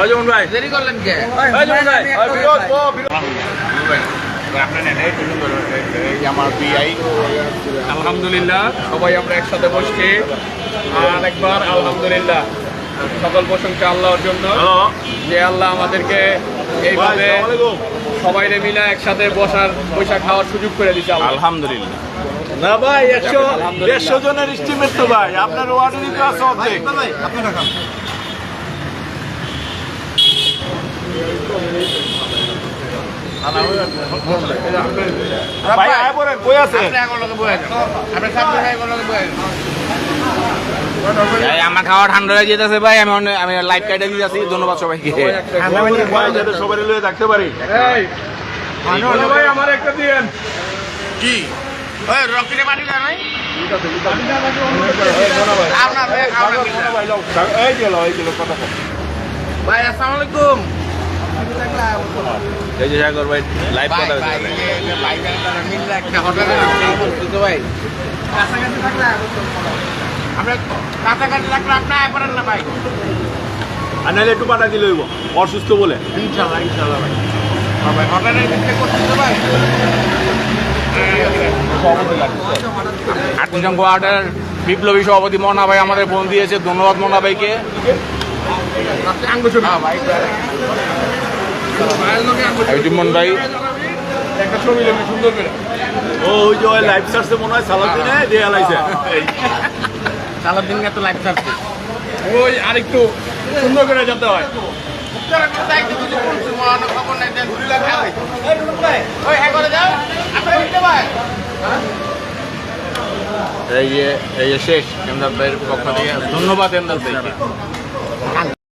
ওই ভাই। দেরি করলেন কে? ওই ভাই। বিরোধ ও বিরোধ আমার বিআই আলহামদুলিল্লাহ সবাই আমরা একসাথে বসছি। আর একবার আলহামদুলিল্লাহ সকল প্রশংসা আল্লাহর জন্য। যে আল্লাহ আমাদেরকে এইভাবে সবাই মিলে একসাথে বসার পয়সা খাওয়ার সুযোগ করে দিচ্ছে আলহামদুলিল্লাহ। না ভাই একশো দেড়শো জনের স্টিমেট তো ভাই আপনার ওয়ার্ডেরই তো আছে আমার খাওয়া ঠান্ডা হয়ে যেতেছে ভাই আমি আমি লাইট কাটে দিতেছি ধন্যবাদ সবাইকে। সবাই থাকতে পারি ভাই আমার একটা দিয়েন। কি? রকিনে পানি দেয় নাই আপনার। ভাই আসসালামু আলাইকুম। সাগর ভাই লাইভ কথা কাছাকাছি ভাই আর নাহলে একটু পাঠা দিলে অসুস্থ বলে হ্যাঁ ওয়ার্ডের বিপ্লবী সভাপতি মনা ভাই আমাদের ফোন দিয়েছে ধন্যবাদ মনা ভাইকে জুম্মন ভাই। একটা ছবি নেবে সুন্দর করে। ও ওই যে ওই সার্চে মনে হয় সালাদিনে দিয়ে লাইছে সালাদিন এত লাইফ সার্ভিস ওই আরেকটু সুন্দর করে যেতে হয়। এই শেষ এমদাদ ভাইয়ের পক্ষ থেকে। ধন্যবাদ এমদাদ ভাইকে।